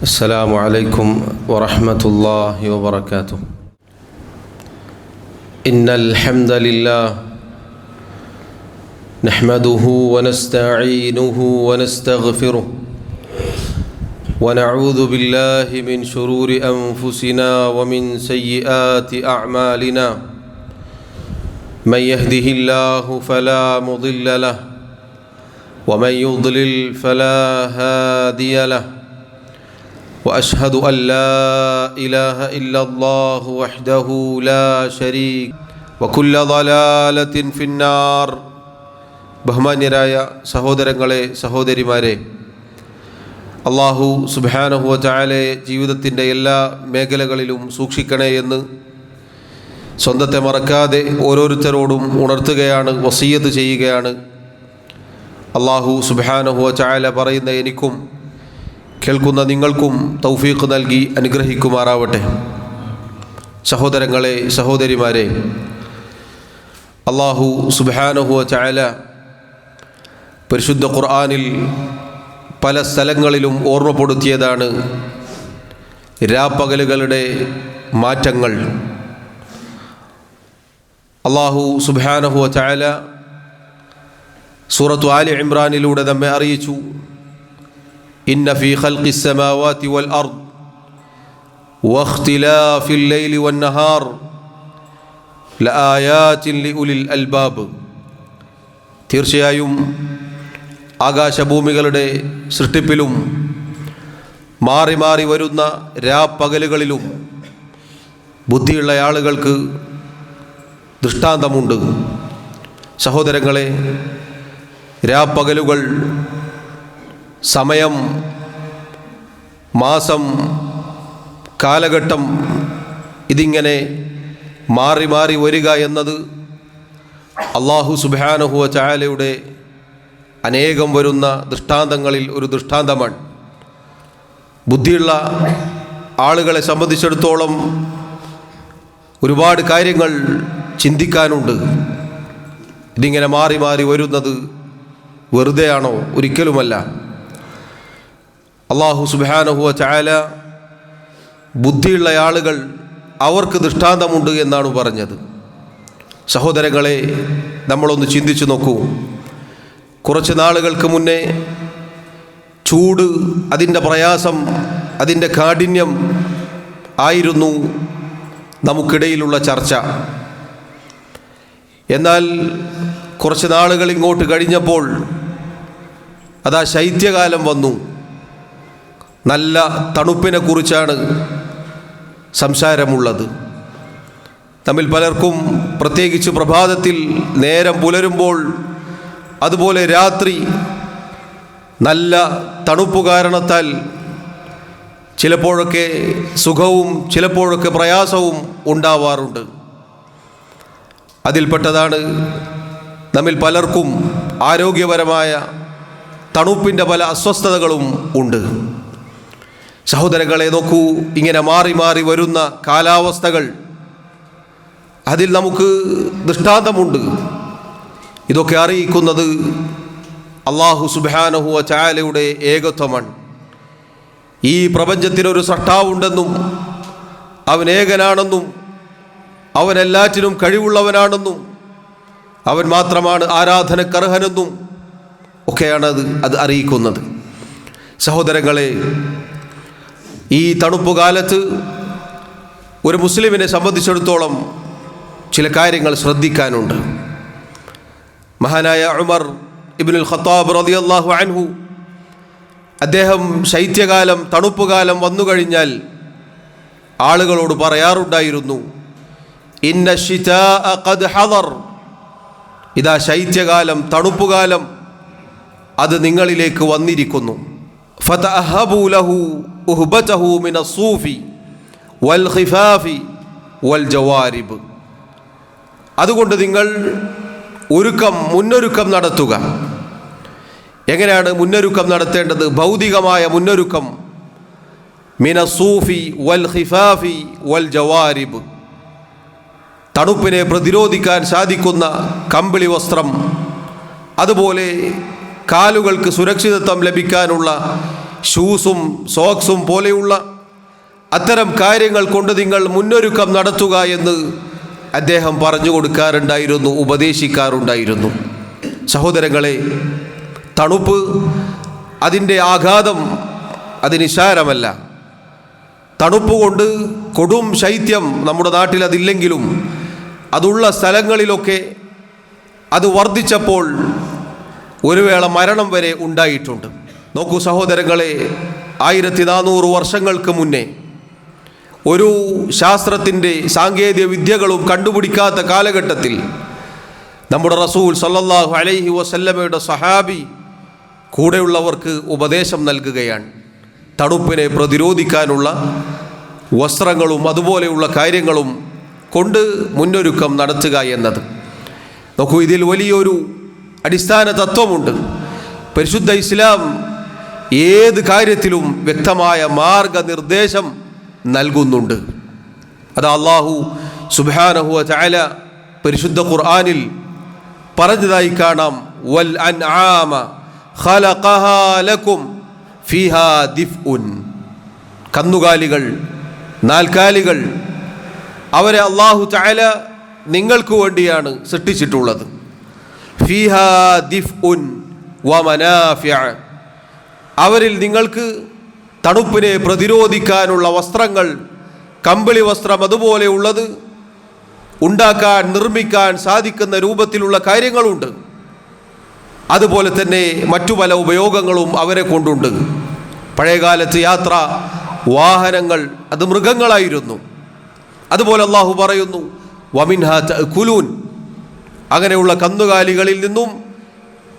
السلام عليكم ورحمة الله وبركاته. إن الحمد لله نحمده ونستعينه ونستغفره ونعوذ بالله من شرور أنفسنا ومن سيئات أعمالنا. من يهده الله فلا مضل له ومن يضلل فلا هادي له. واشهد ان لا اله الا الله وحده لا شريك وكل ضلاله في النار ബഹുമാന്യരായ സഹോദരങ്ങളെ സഹോദരിമാരെ അള്ളാഹു സുബാനഹുവ ചായാലെ ജീവിതത്തിൻ്റെ എല്ലാ മേഖലകളിലും സൂക്ഷിക്കണേ എന്ന് സ്വന്തത്തെ മറക്കാതെ ഓരോരുത്തരോടും ഉണർത്തുകയാണ് വസീയത്ത് ചെയ്യുകയാണ് അള്ളാഹു സുബാനഹുവ ചായാല പറയുന്ന എനിക്കും കേൾക്കുന്ന നിങ്ങൾക്കും തൗഫീഖ് നൽകി അനുഗ്രഹിക്കുമാറാവട്ടെ. സഹോദരങ്ങളെ സഹോദരിമാരെ അള്ളാഹു സുബാനഹു ചായാല പരിശുദ്ധ ഖുർആാനിൽ പല സ്ഥലങ്ങളിലും ഓർമ്മപ്പെടുത്തിയതാണ് രാപ്പകലുകളുടെ മാറ്റങ്ങൾ. അള്ളാഹു സുബാനഹുവ ചായാല സൂറത്തു ആലി ഇമ്രാനിലൂടെ നമ്മെ അറിയിച്ചു. إن في خلق السماوات والأرض واختلاف الليل والنهار لآيات لأولي الألباب തീർച്ചയായും ആകാശഭൂമികളുടെ സൃഷ്ടിപ്പിലും മാറി മാറി വരുന്ന രാപ്പകലുകളിലും ബുദ്ധിയുള്ള ആളുകൾക്ക് ദൃഷ്ടാന്തമുണ്ട് സഹോദരങ്ങളെ രാപ്പകലുകൾ സമയം മാസം കാലഘട്ടം ഇതിങ്ങനെ മാറി മാറി വരിക എന്നത് അള്ളാഹു സുബാനഹുവ ചായാലയുടെ അനേകം വരുന്ന ദൃഷ്ടാന്തങ്ങളിൽ ഒരു ദൃഷ്ടാന്തമാണ്. ബുദ്ധിയുള്ള ആളുകളെ സംബന്ധിച്ചിടത്തോളം ഒരുപാട് കാര്യങ്ങൾ ചിന്തിക്കാനുണ്ട്. ഇതിങ്ങനെ മാറി മാറി വരുന്നത് വെറുതെയാണോ? ഒരിക്കലുമല്ല. അള്ളാഹു സുബാനഹുവ ചായാല ബുദ്ധിയുള്ള ആളുകൾ അവർക്ക് ദൃഷ്ടാന്തമുണ്ട് എന്നാണ് പറഞ്ഞത്. സഹോദരങ്ങളെ നമ്മളൊന്ന് ചിന്തിച്ചു നോക്കൂ. കുറച്ച് നാളുകൾക്ക് മുന്നേ ചൂട് അതിന്റെ പ്രയാസം അതിന്റെ കാഠിന്യം ആയിരുന്നു നമുക്കിടയിലുള്ള ചർച്ച. എന്നാൽ കുറച്ച് നാളുകൾ ഇങ്ങോട്ട് കഴിഞ്ഞപ്പോൾ അതാ ശൈത്യകാലം വന്നു. നല്ല തണുപ്പിനെ കുറിച്ചാണ് സംസാരമുള്ളത്. തമ്മിൽ പലർക്കും പ്രത്യേകിച്ച് പ്രഭാതത്തിൽ നേരം പുലരുമ്പോൾ അതുപോലെ രാത്രി നല്ല തണുപ്പ് കാരണത്താൽ ചിലപ്പോഴൊക്കെ സുഖവും ചിലപ്പോഴൊക്കെ പ്രയാസവും ഉണ്ടാവാറുണ്ട്. അതിൽപ്പെട്ടതാണ് നമ്മിൽ പലർക്കും ആരോഗ്യപരമായ തണുപ്പിന്റെ പല അസ്വസ്ഥതകളും ഉണ്ട്. സഹോദരങ്ങളെ നോക്കൂ ഇങ്ങനെ മാറി മാറി വരുന്ന കാലാവസ്ഥകൾ. അതിൽ നമുക്ക് ദൃഷ്ടാന്തമുണ്ട്. ഇതൊക്കെ അറിയിക്കുന്നത് അള്ളാഹു സുബാനഹുവ ചായാലയുടെ ഏകത്വമാണ്. ഈ പ്രപഞ്ചത്തിനൊരു സൃഷ്ടാവുണ്ടെന്നും അവൻ ഏകനാണെന്നും അവൻ എല്ലാറ്റിനും കഴിവുള്ളവനാണെന്നും അവൻ മാത്രമാണ് ആരാധനക്കർഹനെന്നും ഒക്കെയാണ് അത് അറിയിക്കുന്നത്. സഹോദരങ്ങളെ ഈ തണുപ്പ് കാലത്ത് ഒരു മുസ്ലിമിനെ സംബന്ധിച്ചിടത്തോളം ചില കാര്യങ്ങൾ ശ്രദ്ധിക്കാനുണ്ട്. മഹാനായ ഉമർ ഇബിനുൽ ഖത്താബ് റതി അള്ളാഹു അൻഹു അദ്ദേഹം ശൈത്യകാലം തണുപ്പുകാലം വന്നു കഴിഞ്ഞാൽ ആളുകളോട് പറയാറുണ്ടായിരുന്നു ഇന്ന ഹദർ. ഇതാ ശൈത്യകാലം തണുപ്പുകാലം അത് നിങ്ങളിലേക്ക് വന്നിരിക്കുന്നു. ഫതഅഹബു ലഹു ഉഹ്ബതഹു من الصوف والخفاف والجوارب അതുകൊണ്ട് നിങ്ങൾ ഒരുക്കം മുന്നൊരുക്കം നടത്തുക. എങ്ങനെയാണ് മുന്നൊരുക്കം നടത്തേണ്ടത്? ഭൗതികമായ മുന്നൊരുക്കം. മിന സൂഫി വൽ ഹിഫാഫി വൽ ജവാരിബ്. തണുപ്പിനെ പ്രതിരോധിക്കാൻ സാധിക്കുന്ന കമ്പിളി വസ്ത്രം. അതുപോലെ കാലുകൾക്ക് സുരക്ഷിതത്വം ലഭിക്കാനുള്ള ഷൂസും സോക്സും പോലെയുള്ള അത്തരം കാര്യങ്ങൾ കൊണ്ട് നിങ്ങൾ മുന്നൊരുക്കം നടത്തുക എന്ന് അദ്ദേഹം പറഞ്ഞു കൊടുക്കാറുണ്ടായിരുന്നു ഉപദേശിക്കാറുണ്ടായിരുന്നു. സഹോദരങ്ങളെ തണുപ്പ് അതിന്റെ ആഘാതം അതിനിശാരമല്ല തണുപ്പ് കൊണ്ട് കൊടും ശൈത്യം നമ്മുടെ നാട്ടിൽ അതില്ലെങ്കിലും അതുള്ള സ്ഥലങ്ങളിലൊക്കെ അത് വർദ്ധിച്ചപ്പോൾ ഒരു വേള മരണം വരെ ഉണ്ടായിട്ടുണ്ട്. നോക്കൂ സഹോദരങ്ങളെ ആയിരത്തി നാനൂറ് വർഷങ്ങൾക്ക് മുന്നേ ഒരു ശാസ്ത്രത്തിന്റെ സാങ്കേതിക വിദ്യകളും കണ്ടുപിടിക്കാത്ത കാലഘട്ടത്തിൽ നമ്മുടെ റസൂൽ സല്ലാഹു അലൈഹി വസല്ലമയുടെ സഹാബി കൂടെയുള്ളവർക്ക് ഉപദേശം നൽകുകയാണ്. തണുപ്പിനെ പ്രതിരോധിക്കാനുള്ള വസ്ത്രങ്ങളും അതുപോലെയുള്ള കാര്യങ്ങളും കൊണ്ട് മുന്നൊരുക്കം നടത്തുക എന്നത്. നോക്കൂ ഇതിൽ വലിയൊരു അടിസ്ഥാന തത്വമുണ്ട്. പരിശുദ്ധ ഇസ്ലാം ഏത് കാര്യത്തിലും വ്യക്തമായ മാർഗനിർദ്ദേശം നൽകുന്നുണ്ട്. അത് അള്ളാഹു സുബാനഹു ചായ പരിശുദ്ധ ഖുർആാനിൽ പറഞ്ഞതായി കാണാം. വൽ അൻആമ ഖലഖഹാ കന്നുകാലികൾ നാൽക്കാലികൾ അവരെ അള്ളാഹു ചായ നിങ്ങൾക്ക് വേണ്ടിയാണ് സൃഷ്ടിച്ചിട്ടുള്ളത്. ഫീഹാ ദിഫ്ഉൻ വമനാഫിഅ അവരിൽ നിങ്ങൾക്ക് തണുപ്പിനെ പ്രതിരോധിക്കാനുള്ള വസ്ത്രങ്ങൾ കമ്പിളി വസ്ത്രം അതുപോലെയുള്ളത് ഉണ്ടാക്കാൻ നിർമ്മിക്കാൻ സാധിക്കുന്ന രൂപത്തിലുള്ള കാര്യങ്ങളുണ്ട്. അതുപോലെ തന്നെ മറ്റു പല ഉപയോഗങ്ങളും അവരെ കൊണ്ടുണ്ട്. പഴയകാലത്ത് യാത്ര വാഹനങ്ങൾ അത് മൃഗങ്ങളായിരുന്നു. അതുപോലെ അള്ളാഹു പറയുന്നു വമിൻഹ കുലൂൻ അങ്ങനെയുള്ള കന്നുകാലികളിൽ നിന്നും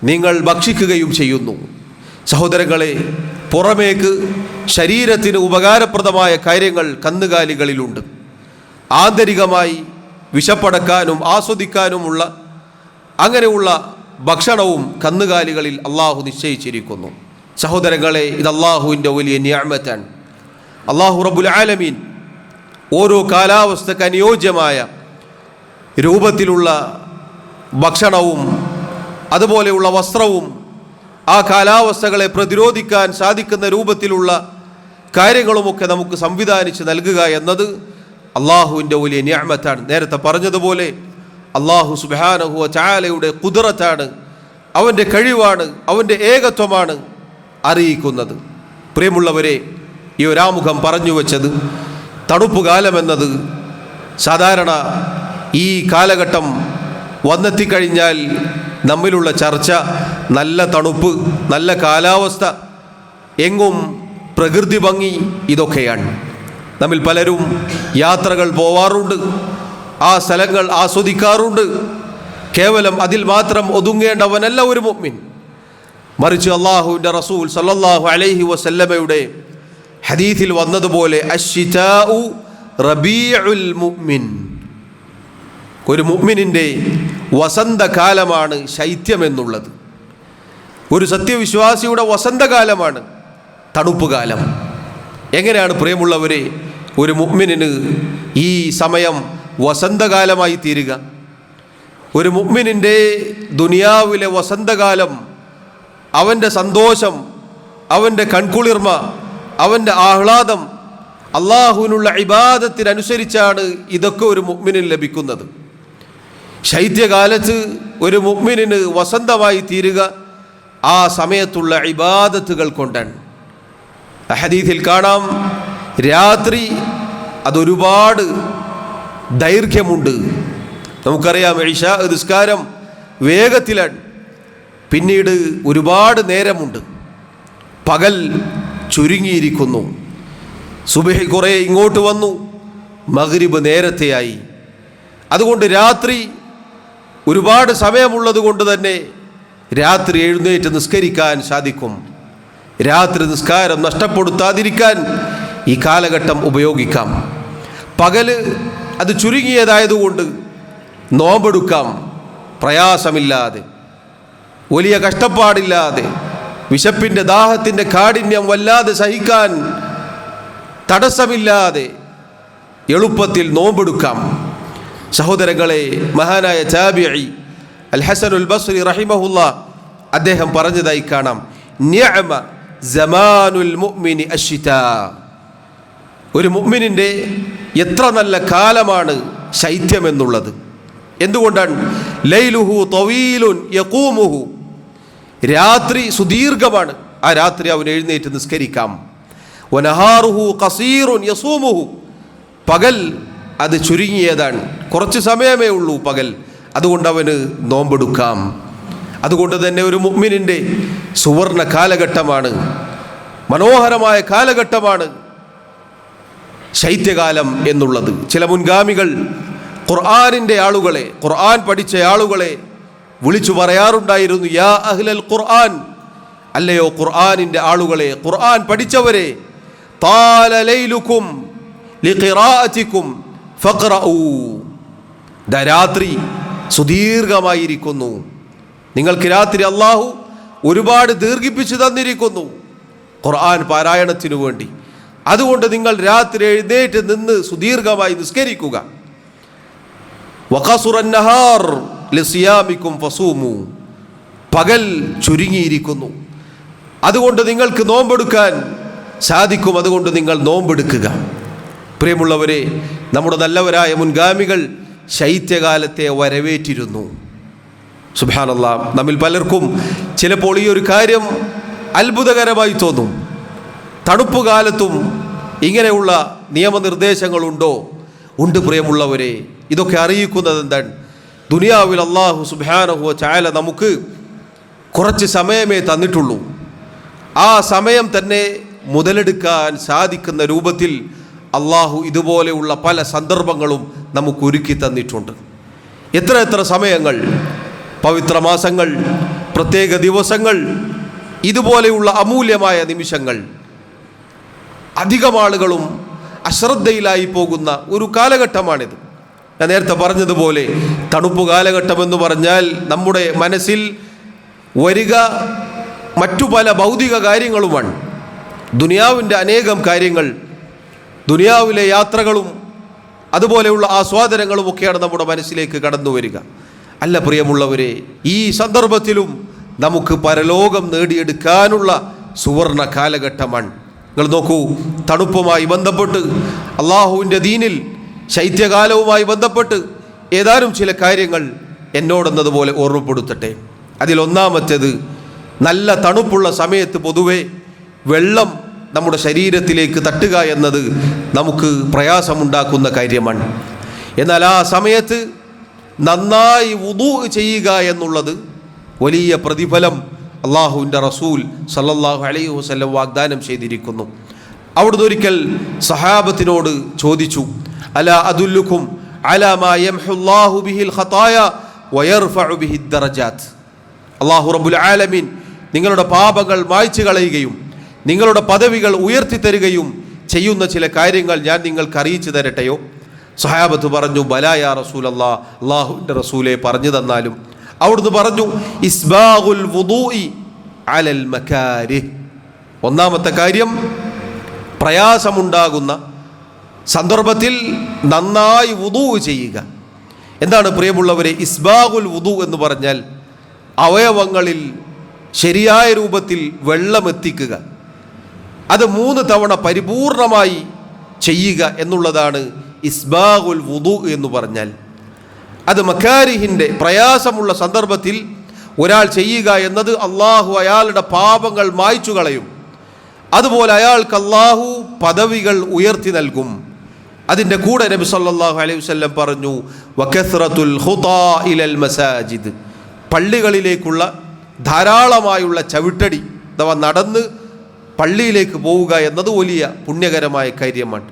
നിങ്ങൾ ഭക്ഷിക്കുകയും ചെയ്യുന്നു. സഹോദരങ്ങളെ പുറമേക്ക് ശരീരത്തിന് ഉപകാരപ്രദമായ കാര്യങ്ങൾ കന്നുകാലികളിലുണ്ട്. ആന്തരികമായി വിശപ്പടക്കാനും ആസ്വദിക്കാനുമുള്ള അങ്ങനെയുള്ള ഭക്ഷണവും കന്നുകാലികളിൽ അള്ളാഹു നിശ്ചയിച്ചിരിക്കുന്നു. സഹോദരങ്ങളെ ഇത് അള്ളാഹുവിന്റെ വലിയ ന്യാമത്താണ്. അള്ളാഹു റബുൽ ആലമീൻ ഓരോ കാലാവസ്ഥക്ക് അനുയോജ്യമായ രൂപത്തിലുള്ള ഭക്ഷണവും അതുപോലെയുള്ള വസ്ത്രവും ആ കാലാവസ്ഥകളെ പ്രതിരോധിക്കാൻ സാധിക്കുന്ന രൂപത്തിലുള്ള കാര്യങ്ങളുമൊക്കെ നമുക്ക് സംവിധാനിച്ച് നൽകുക എന്നത് അള്ളാഹുവിന്റെ വലിയ ന്യാമത്താണ് നേരത്തെ പറഞ്ഞതുപോലെ അള്ളാഹു സുബാനഹുവ ചായാലയുടെ കുതിരത്താണ് അവന്റെ കഴിവാണ് അവന്റെ ഏകത്വമാണ് അറിയിക്കുന്നത്. പ്രിയമുള്ളവരെ ഈ ഒരാമുഖം പറഞ്ഞു വച്ചത് തണുപ്പ് കാലമെന്നത് സാധാരണ ഈ കാലഘട്ടം വന്നെത്തിക്കഴിഞ്ഞാൽ നമ്മിലുള്ള ചർച്ച നല്ല തണുപ്പ് നല്ല കാലാവസ്ഥ എങ്ങും പ്രകൃതി ഭംഗി ഇതൊക്കെയാണ്. നമ്മിൽ പലരും യാത്രകൾ പോവാറുണ്ട് ആ സ്ഥലങ്ങൾ ആസ്വദിക്കാറുണ്ട്. കേവലം അതിൽ മാത്രം ഒതുങ്ങേണ്ടവനല്ല ഒരു മുഅ്മിൻ മറിച്ച് അള്ളാഹുവിന്റെ റസൂൽ സല്ലാഹു അലൈഹി വസല്ലമയുടെ ഹദീഥിൽ വന്നതുപോലെ അശ്ശിതാഉ റബീഉൽ മുഅ്മിൻ ഒരു മുമ്മിനിന്റെ വസന്തകാലമാണ് ശൈത്യമെന്നുള്ളത്. ഒരു സത്യവിശ്വാസിയുടെ വസന്തകാലമാണ് തണുപ്പ് കാലം എങ്ങനെയാണ് പ്രിയമുള്ളവരെ ഒരു മുമ്മിനിന് ഈ സമയം വസന്തകാലമായി തീരുക? ഒരു മുമ്മിനിന്റെ ദുനിയാവിലെ വസന്തകാലം അവന്റെ സന്തോഷം അവന്റെ കൺകുളിർമ അവന്റെ ആഹ്ലാദം അള്ളാഹുവിനുള്ള ഇബാദത്തിനനുസരിച്ചാണ് ഇതൊക്കെ ഒരു മുഗ്മിനിൽ ലഭിക്കുന്നത്. ശൈത്യകാലത്ത് ഒരു മുമ്മിനിന് വസന്തമായി തീരുക ആ സമയത്തുള്ള ഇബാദത്തുകൾ കൊണ്ടാണ് ഹദീഥിൽ കാണാം രാത്രി അതൊരുപാട് ദൈർഘ്യമുണ്ട്. നമുക്കറിയാം ഇഷ നിസ്കാരം വേഗത്തിലാണ് പിന്നീട് ഒരുപാട് നേരമുണ്ട്. പകൽ ചുരുങ്ങിയിരിക്കുന്നു. സുബഹി കുറേ ഇങ്ങോട്ട് വന്നു മഗ്രിബ് നേരത്തെയായി. അതുകൊണ്ട് രാത്രി ഒരുപാട് സമയമുള്ളത് കൊണ്ട് തന്നെ രാത്രി എഴുന്നേറ്റ് നിസ്കരിക്കാൻ സാധിക്കും. രാത്രി നിസ്കാരം നഷ്ടപ്പെടുത്താതിരിക്കാൻ ഈ കാലഘട്ടം ഉപയോഗിക്കാം. പകൽ അത് ചുരുങ്ങിയതായതുകൊണ്ട് നോമ്പെടുക്കാം. പ്രയാസമില്ലാതെ വലിയ കഷ്ടപ്പാടില്ലാതെ വിശപ്പിന്റെ ദാഹത്തിന്റെ കാഠിന്യം വല്ലാതെ സഹിക്കാൻ തടസ്സമില്ലാതെ എളുപ്പത്തിൽ നോമ്പെടുക്കാം. സഹോദരങ്ങളെ മഹാനായ ചാബിഇ അൽ ഹസനുൽ ബസ്രി റഹിമഹുല്ല അദ്ദേഹം പറഞ്ഞതായി കാണാം. ജമാനുൽ മുഅ്മിനി ഒരു മുഅ്മിനിന്റെ എത്ര നല്ല കാലമാണ് ശൈത്യം എന്നുള്ളത് എന്തുകൊണ്ടാണ്? ലൈലുഹു തൊവീലുൻ യക്കൂമുഹു രാത്രി സുദീർഘമാണ് ആ രാത്രി അവൻ എഴുന്നേറ്റ് നിസ്കരിക്കാം. വനഹാറുഹു കസീറുൻ യസൂമുഹു. പകൽ അത് ചുരുങ്ങിയതാണ്. കുറച്ച് സമയമേ ഉള്ളൂ പകൽ. അതുകൊണ്ട് അവന് നോമ്പെടുക്കാം. അതുകൊണ്ട് തന്നെ ഒരു മുമ്മിനിന്റെ സുവർണ കാലഘട്ടമാണ്. മനോഹരമായ കാലഘട്ടമാണ് ശൈത്യകാലം എന്നുള്ളത്. ചില മുൻഗാമികൾ ഖുർആാനിന്റെ ആളുകളെ ഖുർആൻ പഠിച്ച ആളുകളെ വിളിച്ചു പറയാറുണ്ടായിരുന്നു യാ അഹ്ലൽ ഖുർആൻ. അല്ലയോ ഖുർആാനിന്റെ ആളുകളെ ഖുർആൻ പഠിച്ചവരെ താല ലൈലുക്കും ലിഖിറാഅത്തിക്കും ഫഖ്റഊ. ദ രാത്രി സുദീർഘമായിരിക്കുന്നു. നിങ്ങൾക്ക് രാത്രി അള്ളാഹു ഒരുപാട് ദീർഘിപ്പിച്ചു തന്നിരിക്കുന്നു. ഖുർആൻ പാരായണത്തിനു വേണ്ടി. അതുകൊണ്ട് നിങ്ങൾ രാത്രി എഴുന്നേറ്റ് നിന്ന് സുദീർഘമായി നിസ്കരിക്കുക. ഫസൂമു. പകൽ ചുരുങ്ങിയിരിക്കുന്നു. അതുകൊണ്ട് നിങ്ങൾക്ക് നോമ്പെടുക്കാൻ സാധിക്കും. അതുകൊണ്ട് നിങ്ങൾ നോമ്പെടുക്കുക. പ്രിയമുള്ളവരെ നമ്മുടെ നല്ലവരായ മുൻഗാമികൾ ശൈത്യകാലത്തെ വരവേറ്റിരുന്നു. സുബാനല്ല നമ്മിൽ പലർക്കും ചിലപ്പോൾ ഈ ഒരു കാര്യം അത്ഭുതകരമായി തോന്നും. തണുപ്പ് കാലത്തും ഇങ്ങനെയുള്ള നിയമനിർദ്ദേശങ്ങളുണ്ടോ? ഉണ്ട് പ്രിയമുള്ളവരെ ഇതൊക്കെ അറിയിക്കുന്നത് എന്താണ് ദുനിയാവിൽ അള്ളാഹു സുബാനഹു ചായല നമുക്ക് കുറച്ച് സമയമേ തന്നിട്ടുള്ളൂ. ആ സമയം തന്നെ മുതലെടുക്കാൻ സാധിക്കുന്ന രൂപത്തിൽ അള്ളാഹു ഇതുപോലെയുള്ള പല സന്ദർഭങ്ങളും നമുക്ക് ഒരുക്കി തന്നിട്ടുണ്ട്. എത്ര എത്ര സമയങ്ങൾ പവിത്ര മാസങ്ങൾ പ്രത്യേക ദിവസങ്ങൾ ഇതുപോലെയുള്ള അമൂല്യമായ നിമിഷങ്ങൾ അധികം ആളുകളും അശ്രദ്ധയിലായി പോകുന്ന ഒരു കാലഘട്ടമാണിത്. ഞാൻ നേരത്തെ പറഞ്ഞതുപോലെ തണുപ്പ് കാലഘട്ടമെന്ന് പറഞ്ഞാൽ നമ്മുടെ മനസ്സിൽ വരിക മറ്റു പല ഭൗതിക കാര്യങ്ങളുമാണ്. ദുനിയാവിന്റെ അനേകം കാര്യങ്ങൾ ദുനിയാവിലെ യാത്രകളും അതുപോലെയുള്ള ആസ്വാദനങ്ങളും ഒക്കെയാണ് നമ്മുടെ മനസ്സിലേക്ക് കടന്നു വരിക. അല്ല പ്രിയമുള്ളവരെ ഈ സന്ദർഭത്തിലും നമുക്ക് പരലോകം നേടിയെടുക്കാനുള്ള സുവർണ കാലഘട്ടമാണ്. നിങ്ങൾ നോക്കൂ തണുപ്പുമായി ബന്ധപ്പെട്ട് അള്ളാഹുവിന്റെ ദീനിൽ ശൈത്യകാലവുമായി ബന്ധപ്പെട്ട് ഏതാനും ചില കാര്യങ്ങൾ എന്നോടെന്നതുപോലെ ഓർമ്മപ്പെടുത്തട്ടെ. അതിലൊന്നാമത്തേത് നല്ല തണുപ്പുള്ള സമയത്ത് പൊതുവെ വെള്ളം നമ്മുടെ ശരീരത്തിലേക്ക് തട്ടുക എന്നത് നമുക്ക് പ്രയാസമുണ്ടാക്കുന്ന കാര്യമാണ്. എന്നാൽ ആ സമയത്ത് നന്നായി ഉദു ചെയ്യുക എന്നുള്ളത് വലിയ പ്രതിഫലം അള്ളാഹുവിന്റെ റസൂൽ സല്ലല്ലാഹു അലൈഹി വസ്ലം വാഗ്ദാനം ചെയ്തിരിക്കുന്നു. അവിടുന്ന് ഒരിക്കൽ സഹാബത്തിനോട് ചോദിച്ചു അല അതുല്ലുഖും അള്ളാഹുറബുൽ ബിഹിൽ ആലമീൻ നിങ്ങളുടെ പാപങ്ങൾ മായ്ച്ചു കളയുകയും നിങ്ങളുടെ പദവികൾ ഉയർത്തി തരികയും ചെയ്യുന്ന ചില കാര്യങ്ങൾ ഞാൻ നിങ്ങൾക്ക് അറിയിച്ചു തരട്ടെയോ? സഹാബത്ത് പറഞ്ഞു ബലായ റസൂൽ അള്ളാ അള്ളാഹുവിന്റെ റസൂലെ പറഞ്ഞു തന്നാലും. അവിടുന്ന് പറഞ്ഞു ഇസ്ബാഹുൽ അലൽ ഒന്നാമത്തെ കാര്യം പ്രയാസമുണ്ടാകുന്ന സന്ദർഭത്തിൽ നന്നായി വുദൂ ചെയ്യുക. എന്താണ് പ്രിയമുള്ളവരെ ഇസ്ബാഹുൽ വുദു എന്ന് പറഞ്ഞാൽ അവയവങ്ങളിൽ ശരിയായ രൂപത്തിൽ വെള്ളം എത്തിക്കുക അത് മൂന്ന് തവണ പരിപൂർണമായി ചെയ്യുക എന്നുള്ളതാണ് ഇസ്ബാഹുൽ വുദു എന്ന് പറഞ്ഞാൽ. അത് മക്കാരിഹിന്റെ പ്രയാസമുള്ള സന്ദർഭത്തിൽ ഒരാൾ ചെയ്യുക എന്നത് അള്ളാഹു അയാളുടെ പാപങ്ങൾ മായ്ച്ചു കളയും. അതുപോലെ അയാൾക്ക് അള്ളാഹു പദവികൾ ഉയർത്തി നൽകും. അതിന്റെ കൂടെ നബി സല്ലാഹു അലൈഹി വസല്ലം പറഞ്ഞു വകസ്റത്തുൽ ഖുതാ ഇലൽ മസാജിദ്. പള്ളികളിലേക്കുള്ള ധാരാളമായുള്ള ചവിട്ടടി അഥവാ നടന്ന് പള്ളിയിലേക്ക് പോവുക എന്നത് വലിയ പുണ്യകരമായ കാര്യമാണ്.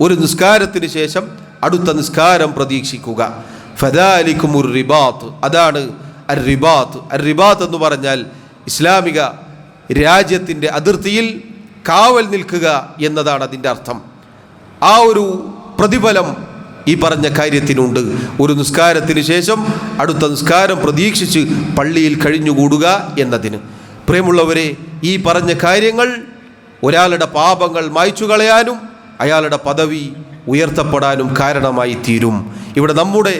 ഒരു നിസ്കാരത്തിന് ശേഷം അടുത്ത നിസ്കാരം പ്രതീക്ഷിക്കുക. ഫദാലിക്കും ഒരു റിബാത്ത്. അതാണ് അർ റിബാത്ത്. അർ റിബാത്ത് എന്ന് പറഞ്ഞാൽ ഇസ്ലാമിക രാജ്യത്തിന്റെ അതിർത്തിയിൽ കാവൽ നിൽക്കുക എന്നതാണ് അതിന്റെ അർത്ഥം. ആ ഒരു പ്രതിഫലം ഈ പറഞ്ഞ കാര്യത്തിനുണ്ട്. ഒരു നിസ്കാരത്തിന് ശേഷം അടുത്ത നിസ്കാരം പ്രതീക്ഷിച്ച് പള്ളിയിൽ കഴിഞ്ഞുകൂടുക എന്നതിന്. പ്രിയമുള്ളവരെ ഈ പറഞ്ഞ കാര്യങ്ങൾ ഒരാളുടെ പാപങ്ങൾ മായ്ച്ചു കളയാനും അയാളുടെ പദവി ഉയർത്തപ്പെടാനും കാരണമായി തീരും. ഇവിടെ നമ്മുടെ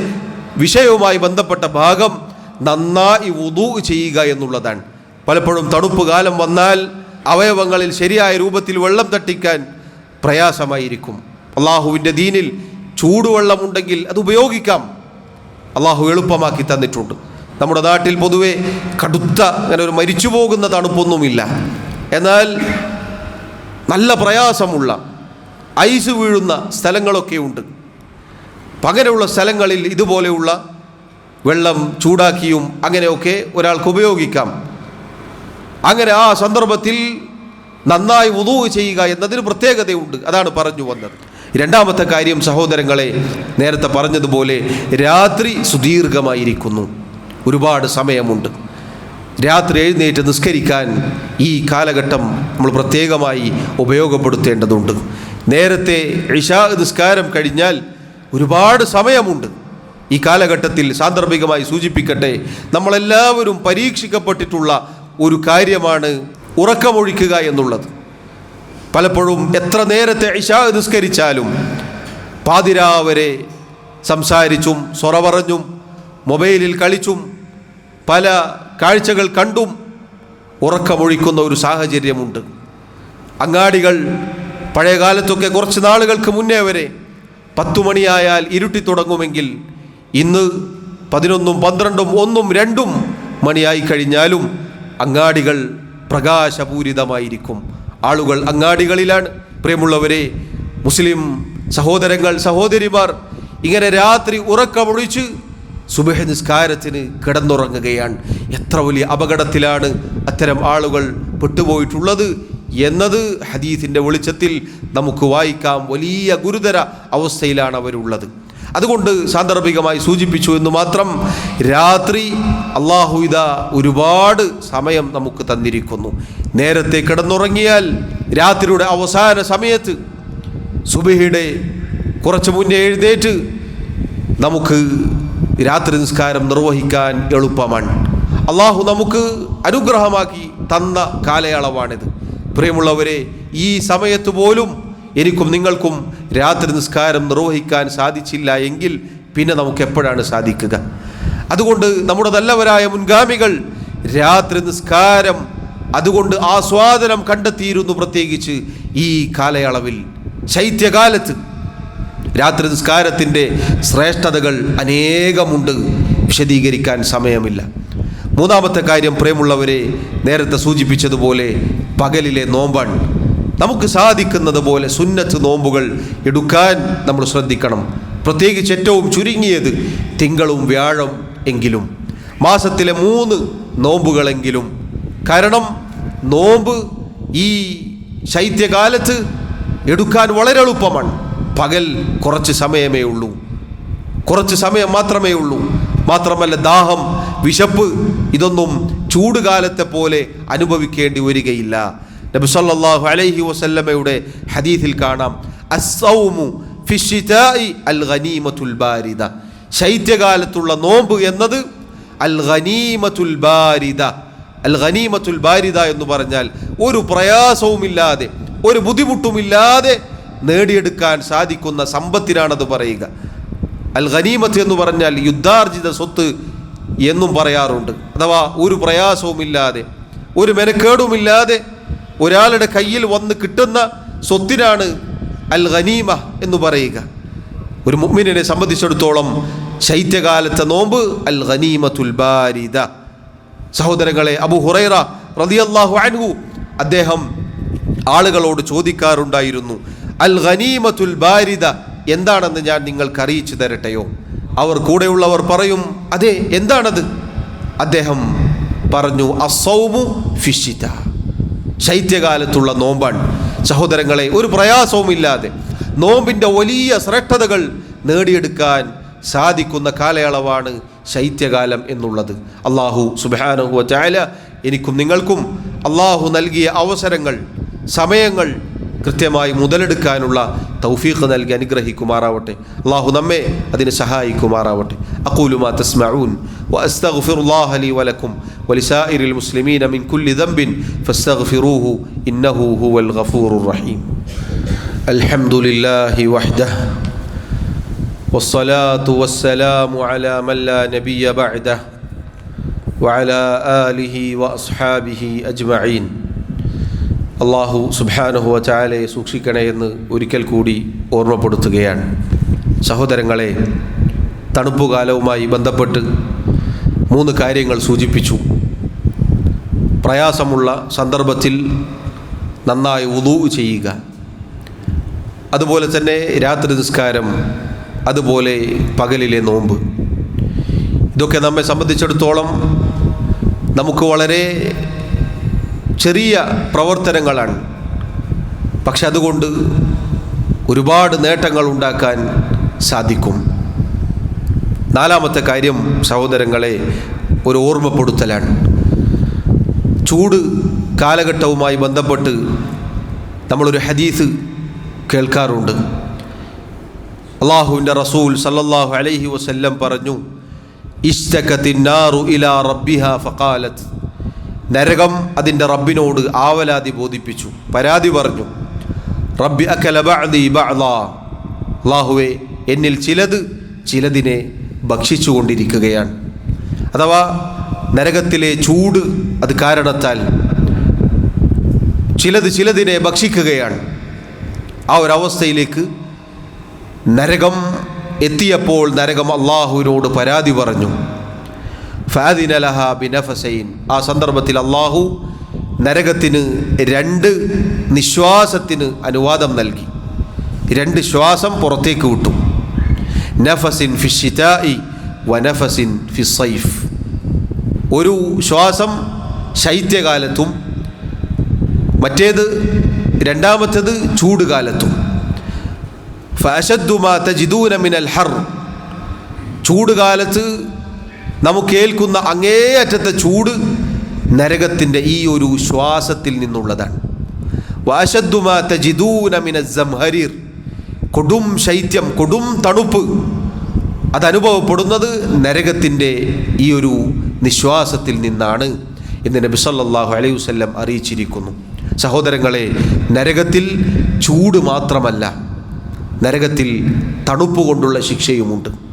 വിഷയവുമായി ബന്ധപ്പെട്ട ഭാഗം നന്നായി ഉതു ചെയ്യുക എന്നുള്ളതാണ്. പലപ്പോഴും തണുപ്പ് കാലം വന്നാൽ അവയവങ്ങളിൽ ശരിയായ രൂപത്തിൽ വെള്ളം തട്ടിക്കാൻ പ്രയാസമായിരിക്കും. അള്ളാഹുവിന്റെ ദീനിൽ ചൂടുവെള്ളമുണ്ടെങ്കിൽ അത് ഉപയോഗിക്കാം. അള്ളാഹു എളുപ്പമാക്കി തന്നിട്ടുണ്ട്. നമ്മുടെ നാട്ടിൽ പൊതുവെ കടുത്ത അങ്ങനെ ഒരു മരിച്ചു പോകുന്ന തണുപ്പൊന്നുമില്ല. എന്നാൽ നല്ല പ്രയാസമുള്ള ഐസ് വീഴുന്ന സ്ഥലങ്ങളൊക്കെ ഉണ്ട്. പകരമുള്ള സ്ഥലങ്ങളിൽ ഇതുപോലെയുള്ള വെള്ളം ചൂടാക്കിയും അങ്ങനെയൊക്കെ ഒരാൾക്ക് ഉപയോഗിക്കാം. അങ്ങനെ ആ സന്ദർഭത്തിൽ നന്നായി ഉതവ് ചെയ്യുക എന്നതിന് പ്രത്യേകതയുണ്ട്. അതാണ് പറഞ്ഞു വന്നത്. രണ്ടാമത്തെ കാര്യം സഹോദരങ്ങളെ നേരത്തെ പറഞ്ഞതുപോലെ രാത്രി സുദീർഘമായിരിക്കുന്നു. ഒരുപാട് സമയമുണ്ട്. രാത്രി എഴുന്നേറ്റ് നിസ്കരിക്കാൻ ഈ കാലഘട്ടം നമ്മൾ പ്രത്യേകമായി ഉപയോഗപ്പെടുത്തേണ്ടതുണ്ട്. നേരത്തെ ഇഷാ നിസ്കാരം കഴിഞ്ഞാൽ ഒരുപാട് സമയമുണ്ട്. ഈ കാലഘട്ടത്തിൽ സാന്ദർഭികമായി സൂചിപ്പിക്കട്ടെ നമ്മളെല്ലാവരും പരീക്ഷിക്കപ്പെട്ടിട്ടുള്ള ഒരു കാര്യമാണ് ഉറക്കമൊഴിക്കുക എന്നുള്ളത്. പലപ്പോഴും എത്ര നേരത്തെ ഇഷാ നിസ്കരിച്ചാലും പാതിരാവരെ സംസാരിച്ചും സൊറ പറഞ്ഞും മൊബൈലിൽ കളിച്ചും പല കാഴ്ചകൾ കണ്ടും ഉറക്കമൊഴിക്കുന്ന ഒരു സാഹചര്യമുണ്ട്. അങ്ങാടികൾ പഴയ കാലത്തൊക്കെ കുറച്ച് നാളുകൾക്ക് മുന്നേ വരെ പത്തു മണിയായാൽ ഇരുട്ടി തുടങ്ങുമെങ്കിൽ ഇന്ന് പതിനൊന്നും പന്ത്രണ്ടും ഒന്നും രണ്ടും മണിയായി കഴിഞ്ഞാലും അങ്ങാടികൾ പ്രകാശപൂരിതമായിരിക്കും. ആളുകൾ അങ്ങാടികളിലാണ്. പ്രിയമുള്ളവരെ മുസ്ലിം സഹോദരങ്ങൾ സഹോദരിമാർ ഇങ്ങനെ രാത്രി ഉറക്കമൊഴിച്ച് സുബഹ നിസ്കാരത്തിന് കിടന്നുറങ്ങുകയാണ്. എത്ര വലിയ അപകടത്തിലാണ് അത്തരം ആളുകൾ പെട്ടുപോയിട്ടുള്ളത് എന്നത് ഹദീസിന്റെ വെളിച്ചത്തിൽ നമുക്ക് വായിക്കാം. വലിയ ഗുരുതര അവസ്ഥയിലാണ് അവരുള്ളത്. അതുകൊണ്ട് സാന്ദർഭികമായി സൂചിപ്പിച്ചു എന്ന് മാത്രം രാത്രി അള്ളാഹുവിത ഒരുപാട് സമയം നമുക്ക് തന്നിരിക്കുന്നു. നേരത്തെ കിടന്നുറങ്ങിയാൽ രാത്രിയുടെ അവസാന സമയത്ത് സുബഹിയുടെ കുറച്ച് മുന്നേ എഴുന്നേറ്റ് നമുക്ക് രാത്രി നിസ്കാരം നിർവഹിക്കാൻ എളുപ്പമാണ്. അള്ളാഹു നമുക്ക് അനുഗ്രഹമാക്കി തന്ന കാലയളവാണിത്. പ്രിയമുള്ളവരെ ഈ സമയത്ത് പോലും എനിക്കും നിങ്ങൾക്കും രാത്രി നിസ്കാരം നിർവഹിക്കാൻ സാധിച്ചില്ല എങ്കിൽ പിന്നെ നമുക്ക് എപ്പോഴാണ് സാധിക്കുക? അതുകൊണ്ട് നമ്മുടെ നല്ലവരായ മുൻഗാമികൾ രാത്രി നിസ്കാരം അതുകൊണ്ട് ആസ്വാദനം കണ്ടെത്തിയിരുന്നു പ്രത്യേകിച്ച് ഈ കാലയളവിൽ. ശൈത്യകാലത്ത് രാത്രി നിസ്കാരത്തിന്റെ ശ്രേഷ്ഠതകൾ അനേകമുണ്ട്. വിശദീകരിക്കാൻ സമയമില്ല. മൂന്നാമത്തെ കാര്യം പ്രേമുള്ളവരെ നേരത്തെ സൂചിപ്പിച്ചതുപോലെ പകലിലെ നോമ്പാണ്. നമുക്ക് സാധിക്കുന്നത് പോലെ സുന്നത്ത് നോമ്പുകൾ എടുക്കാൻ നമ്മൾ ശ്രദ്ധിക്കണം. പ്രത്യേകിച്ച് ഏറ്റവും ചുരുങ്ങിയത് തിങ്കളും വ്യാഴം എങ്കിലും. മാസത്തിലെ മൂന്ന് നോമ്പുകളെങ്കിലും. കാരണം നോമ്പ് ഈ ശൈത്യകാലത്ത് എടുക്കാൻ വളരെ എളുപ്പമാണ്. പകൽ കുറച്ച് സമയമേ ഉള്ളൂ. കുറച്ച് സമയം മാത്രമേ ഉള്ളൂ. മാത്രമല്ല ദാഹം വിശപ്പ് ഇതൊന്നും ചൂടുകാലത്തെ പോലെ അനുഭവിക്കേണ്ടി വരികയില്ല. നബി സല്ലല്ലാഹു അലൈഹി വസല്ലമയുടെ ഹദീസിൽ കാണാം. ഫിശ്ശിതാഇ അൽ ഖനീമത്തുൽ ബാരിദ. ശൈത്യകാലത്തുള്ള നോമ്പ് എന്നത് അൽ ഖനീമത്തുൽ ബാരിദ. അൽ ഖനീമത്തുൽ ബാരിദ എന്ന് പറഞ്ഞാൽ ഒരു പ്രയാസവുമില്ലാതെ ഒരു ബുദ്ധിമുട്ടുമില്ലാതെ നേടിയെടുക്കാൻ സാധിക്കുന്ന സമ്പത്തിനാണത് പറയുക. അൽ ഖനീമത്ത് എന്ന് പറഞ്ഞാൽ യുദ്ധാർജിത സ്വത്ത് എന്നും പറയാറുണ്ട്. അഥവാ ഒരു പ്രയാസവുമില്ലാതെ ഒരു മെനക്കേടുമില്ലാതെ ഒരാളുടെ കയ്യിൽ വന്ന് കിട്ടുന്ന സ്വത്തിനാണ് അൽ ഖനീമ എന്ന് പറയുക. ഒരു മുമ്മിനെ സംബന്ധിച്ചിടത്തോളം ശൈത്യകാലത്തെ നോമ്പ് അൽ ഖനീമത്തുൽ ബാരിദ. സഹോദരങ്ങളെ അബു ഹുറൈറ റളിയല്ലാഹു അൻഹു അദ്ദേഹം ആളുകളോട് ചോദിക്കാറുണ്ടായിരുന്നു അൽ ഖനീമത്തുൽ ബാരിദ എന്താണെന്ന് ഞാൻ നിങ്ങൾക്ക് അറിയിച്ചു തരട്ടെയോ? അവർ കൂടെയുള്ളവർ പറയും അതെ എന്താണത്? അദ്ദേഹം പറഞ്ഞു അസൗമു ഫിഷിത ശൈത്യകാലത്തുള്ള നോമ്പാണ്. സഹോദരങ്ങളെ ഒരു പ്രയാസവുമില്ലാതെ നോമ്പിന്റെ വലിയ ശ്രേഷ്ഠതകൾ നേടിയെടുക്കാൻ സാധിക്കുന്ന കാലയളവാണ് ശൈത്യകാലം എന്നുള്ളത്. അള്ളാഹു സുബാനുഹുവ ചായ എനിക്കും നിങ്ങൾക്കും അള്ളാഹു നൽകിയ അവസരങ്ങൾ സമയങ്ങൾ കൃത്യമായി മുതലെടുക്കാനുള്ള തൗഫീഖ് നൽകി അനുഗ്രഹിക്കുമാറാവട്ടെ അള്ളാഹു നമ്മെ അതിന് സഹായിക്കുമാറാവട്ടെ അക്കൂലുമാ തസ്മഊൻ وأستغفر الله لي ولكم ولسائر المسلمين من كل ذنب فاستغفروه إنه هو الغفور الرحيم الحمد لله وحده والصلاة والسلام على من لا نبي بعده وعلى آله وأصحابه أجمعين അള്ളാഹു സുബാനുഹുവ ചായാലയെ സൂക്ഷിക്കണേ എന്ന് ഒരിക്കൽ കൂടി ഓർമ്മപ്പെടുത്തുകയാണ്. സഹോദരങ്ങളെ തണുപ്പുകാലവുമായി ബന്ധപ്പെട്ട് മൂന്ന് കാര്യങ്ങൾ സൂചിപ്പിച്ചു. പ്രയാസമുള്ള സന്ദർഭത്തിൽ നന്നായി ഉതു ചെയ്യുക. അതുപോലെ തന്നെ രാത്രി നിസ്കാരം അതുപോലെ പകലിലെ നോമ്പ്. ഇതൊക്കെ നമ്മെ സംബന്ധിച്ചിടത്തോളം നമുക്ക് വളരെ ചെറിയ പ്രവർത്തനങ്ങളാണ്. പക്ഷെ അതുകൊണ്ട് ഒരുപാട് നേട്ടങ്ങൾ ഉണ്ടാക്കാൻ സാധിക്കും. നാലാമത്തെ കാര്യം സഹോദരങ്ങളെ ഒരു ഓർമ്മപ്പെടുത്തലാണ്. ചൂട് കാലഘട്ടവുമായി ബന്ധപ്പെട്ട് നമ്മളൊരു ഹദീസ് കേൾക്കാറുണ്ട്. അള്ളാഹുവിന്റെ റസൂൽ സല്ലല്ലാഹു അലൈഹി വസല്ലം പറഞ്ഞു ഇഷ്തക്കത്തിന്നാറു ഇലാ റബ്ബിഹ ഫഖാലത്ത്. നരകം അതിന്റെ റബ്ബിനോട് ആവലാതി ബോധിപ്പിച്ചു. പരാതി പറഞ്ഞു റബ്ബി അക്കലബാഹുവെ എന്നിൽ ചിലത് ചിലതിനെ ഭക്ഷിച്ചുകൊണ്ടിരിക്കുകയാണ്. അഥവാ നരകത്തിലെ ചൂട് അത് കാരണത്താൽ ചിലത് ചിലതിനെ ഭക്ഷിക്കുകയാണ്. ആ ഒരവസ്ഥയിലേക്ക് നരകം എത്തിയപ്പോൾ നരകം അള്ളാഹുവിനോട് പരാതി പറഞ്ഞു. ഫാദിനലഹ ബിനഫസൈൻ. ആ സന്ദർഭത്തിൽ അള്ളാഹു നരകത്തിന് രണ്ട് നിശ്വാസത്തിന് അനുവാദം നൽകി. രണ്ട് ശ്വാസം പുറത്തേക്ക് വിട്ടു. നഫസിൻ ഫിഷിതായി വനഫസിൻ ഫിസൈഫ് ഒരു ശ്വാസം ശൈത്യകാലത്തും മറ്റേത് രണ്ടാമത്തേത് ചൂടുകാലത്തും. ഫഅശദ്ദുമാ തജിദൂന മിനൽ ഹർ. ചൂടുകാലത്ത് നമുക്ക് ഏൽക്കുന്ന അങ്ങേയറ്റത്തെ ചൂട് നരകത്തിന്റെ ഈ ഒരു ശ്വാസത്തിൽ നിന്നുള്ളതാണ്. വാശദ്ദുമാ തജിദൂന ജംഹരീർ കൊടും ശൈത്യം കൊടും തണുപ്പ്. അതനുഭവപ്പെടുന്നത് നരകത്തിന്റെ ഈ ഒരു നിശ്വാസത്തിൽ നിന്നാണ് എന്ന് നബി സല്ലല്ലാഹു അലൈഹി വസല്ലം അറിയിച്ചിരിക്കുന്നു. സഹോദരങ്ങളെ നരകത്തിൽ ചൂട് മാത്രമല്ല നരകത്തിൽ തണുപ്പ് കൊണ്ടുള്ള ശിക്ഷയുമുണ്ട്.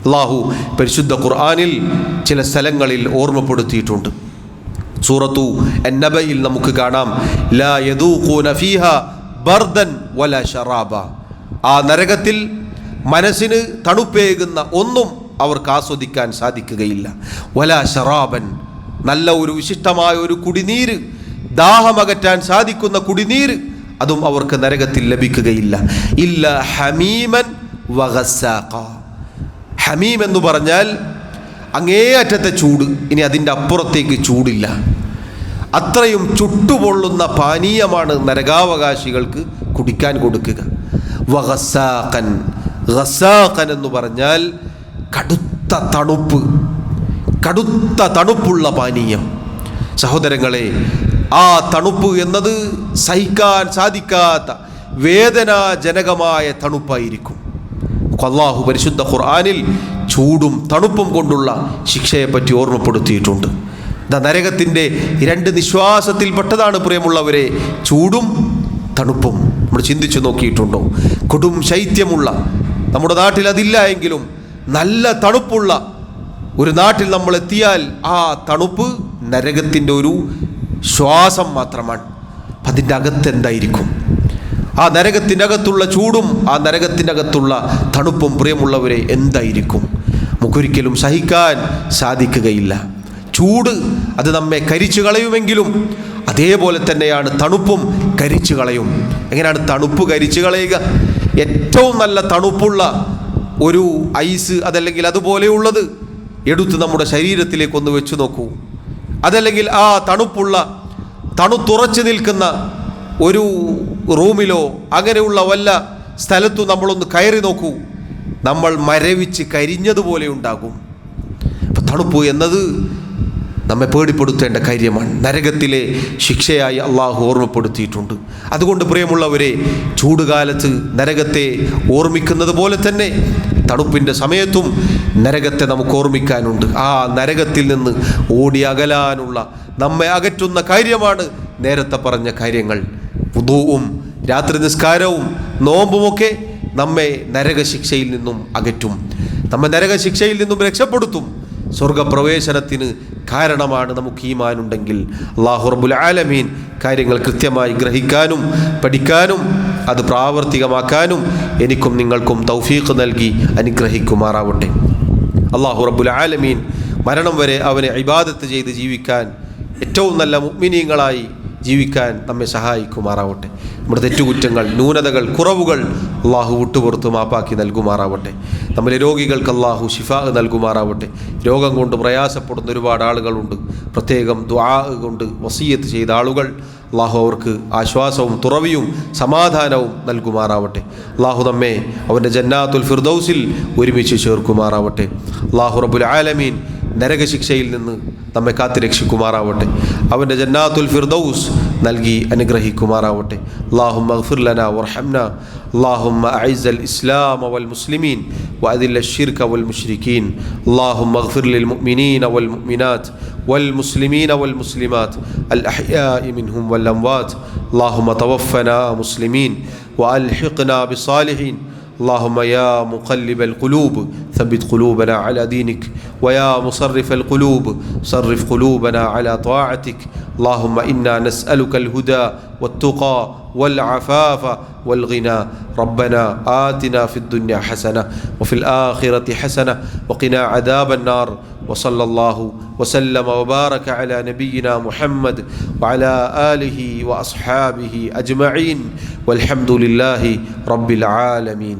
അള്ളാഹു പരിശുദ്ധ ഖുർആാനിൽ ചില സ്ഥലങ്ങളിൽ ഓർമ്മപ്പെടുത്തിയിട്ടുണ്ട്. സൂറത്തു എന്നബയിൽ നമുക്ക് കാണാം. ലാ നഫീഹ ബർദൻ വല ഷറാബ. ആ നരകത്തിൽ മനസ്സിന് തണുപ്പേകുന്ന ഒന്നും അവർക്ക് ആസ്വദിക്കാൻ സാധിക്കുകയില്ല. വല ഷറാബൻ നല്ല ഒരു വിശിഷ്ടമായ ഒരു കുടിനീര് ദാഹമകറ്റാൻ സാധിക്കുന്ന കുടിനീര് അതും അവർക്ക് നരകത്തിൽ ലഭിക്കുകയില്ല. ഇല്ല ഹമീമൻ വഗസാഖ ഹമീം എന്ന് പറഞ്ഞാൽ അങ്ങേയറ്റത്തെ ചൂട് ഇനി അതിന്റെ അപ്പുറത്തേക്ക് ചൂടില്ല. അത്രയും ചുട്ടുപൊള്ളുന്ന പാനീയമാണ് നരകാവകാശികൾക്ക് കുടിക്കാൻ കൊടുക്കുക. വഹസാഖൻ ഖസാഖൻ എന്ന് പറഞ്ഞാൽ കടുത്ത തണുപ്പ് കടുത്ത തണുപ്പുള്ള പാനീയം. സഹോദരങ്ങളെ ആ തണുപ്പ് എന്നത് സഹിക്കാൻ സാധിക്കാത്ത വേദനാജനകമായ തണുപ്പായിരിക്കും. അള്ളാഹു പരിശുദ്ധ ഖുർആാനിൽ ചൂടും തണുപ്പും കൊണ്ടുള്ള ശിക്ഷയെപ്പറ്റി ഓർമ്മപ്പെടുത്തിയിട്ടുണ്ട്. നരകത്തിന്റെ രണ്ട് നിശ്വാസത്തിൽപ്പെട്ടതാണ് പ്രിയമുള്ളവരെ ചൂടും തണുപ്പും. നമ്മൾ ചിന്തിച്ചു നോക്കിയിട്ടുണ്ടോ? കൊടും ശൈത്യമുള്ള നമ്മുടെ നാട്ടിൽ അതില്ല എങ്കിലും നല്ല തണുപ്പുള്ള ഒരു നാട്ടിൽ നമ്മൾ എത്തിയാൽ ആ തണുപ്പ് നരകത്തിന്റെ ഒരു ശ്വാസം മാത്രമാണ്. അതിന്റെ അകത്ത് എന്തായിരിക്കും? ആ നരകത്തിനകത്തുള്ള ചൂടും ആ നരകത്തിനകത്തുള്ള തണുപ്പും പ്രിയമുള്ളവരെ എന്തായിരിക്കും? നമുക്കൊരിക്കലും സഹിക്കാൻ സാധിക്കുകയില്ല. ചൂട് അത് നമ്മെ കരിച്ചു കളയുമെങ്കിലും അതേപോലെ തന്നെയാണ് തണുപ്പും കരിച്ചു കളയും. എങ്ങനെയാണ് തണുപ്പ് കരിച്ചു കളയുക? ഏറ്റവും നല്ല തണുപ്പുള്ള ഒരു ഐസ് അതല്ലെങ്കിൽ അതുപോലെയുള്ളത് എടുത്ത് നമ്മുടെ ശരീരത്തിലേക്ക് ഒന്ന് വെച്ചു നോക്കൂ. അതല്ലെങ്കിൽ ആ തണുപ്പുള്ള തണുത്തുറച്ചു നിൽക്കുന്ന ഒരു റൂമിലോ അങ്ങനെയുള്ള വല്ല സ്ഥലത്തു നമ്മളൊന്ന് കയറി നോക്കൂ. നമ്മൾ മരവിച്ച് കരിഞ്ഞതുപോലെ ഉണ്ടാകും. തണുപ്പ് എന്നത് നമ്മെ പേടിപ്പെടുത്തേണ്ട കാര്യമാണ്. നരകത്തിലെ ശിക്ഷയായി അള്ളാഹു ഓർമ്മപ്പെടുത്തിയിട്ടുണ്ട്. അതുകൊണ്ട് പ്രിയമുള്ളവരെ ചൂടുകാലത്ത് നരകത്തെ ഓർമ്മിക്കുന്നത് പോലെ തന്നെ തണുപ്പിന്റെ സമയത്തും നരകത്തെ നമുക്ക് ഓർമ്മിക്കാനുണ്ട്. ആ നരകത്തിൽ നിന്ന് ഓടി അകലാനുള്ള നമ്മെ അകറ്റുന്ന കാര്യമാണ് നേരത്തെ പറഞ്ഞ കാര്യങ്ങൾ. പുതുവും രാത്രി നിസ്കാരവും നോമ്പുമൊക്കെ നമ്മെ നരകശിക്ഷയിൽ നിന്നും അകറ്റും. നമ്മെ നരകശിക്ഷയിൽ നിന്നും രക്ഷപ്പെടുത്തും. സ്വർഗപ്രവേശനത്തിന് കാരണമാണ് നമുക്ക് ഈമാനുണ്ടെങ്കിൽ. അള്ളാഹു റബ്ബുൽ ആലമീൻ കാര്യങ്ങൾ കൃത്യമായി ഗ്രഹിക്കാനും പഠിക്കാനും അത് പ്രാവർത്തികമാക്കാനും എനിക്കും നിങ്ങൾക്കും തൗഫീഖ് നൽകി അനുഗ്രഹിക്കുമാറാവട്ടെ. അള്ളാഹു റബ്ബുൽ ആലമീൻ മരണം വരെ അവനെ ഇബാദത്ത് ചെയ്ത് ജീവിക്കാൻ ഏറ്റവും നല്ല മുഗ്മിനീങ്ങളായി ജീവിക്കാൻ നമ്മെ സഹായിക്കുമാറാവട്ടെ. നമ്മുടെ തെറ്റുകുറ്റങ്ങൾ ന്യൂനതകൾ കുറവുകൾ അള്ളാഹു വിട്ടുപുറത്ത് മാപ്പാക്കി നൽകുമാറാവട്ടെ. നമ്മളെ രോഗികൾക്ക് അള്ളാഹു ഷിഫാ നൽകുമാറാവട്ടെ. രോഗം കൊണ്ട് പ്രയാസപ്പെടുന്ന ഒരുപാട് ആളുകളുണ്ട്. പ്രത്യേകം ദ്വാ കൊണ്ട് വസീയത്ത് ചെയ്ത ആളുകൾ അള്ളാഹു അവർക്ക് ആശ്വാസവും തുറവിയും സമാധാനവും നൽകുമാറാവട്ടെ. അള്ളാഹു നമ്മെ അവന്റെ ജന്നാത്തുൽ ഫിർദൌസിൽ ഒരുമിച്ച് ചേർക്കുമാറാവട്ടെ. അള്ളാഹു റബുൽ ആലമീൻ നരകശിക്ഷയിൽ നിന്ന് നമ്മെ കാത്തു രക്ഷിക്കുമാറാവട്ടെ അവൻ്റെ ജന്നാത്തുൽ ഫിർദൌസ് നൽകി അനുഗ്രഹിക്കുമാറാവട്ടെ അള്ളാഹു മഗ്ഫിർലന വർഹംന اللهم أعز الإسلام والمسلمين وأذل الشرك والمشركين اللهم اغفر للمؤمنين والمؤمنات والمسلمين والمسلمات الأحياء منهم والأموات اللهم توفنا مسلمين وألحقنا بالصالحين اللهم يا مقلب القلوب ثبت قلوبنا على دينك ويا مصرف القلوب صرف قلوبنا على طاعتك. اللهم إنا نسألك الهدى والتقى والعفاف والغنى. ربنا آتنا في الدنيا حسنة وفي الآخرة حسنة وقنا عذاب النار. وصلى الله وسلم وبارك على نبينا محمد وعلى اله واصحابه اجمعين والحمد لله رب العالمين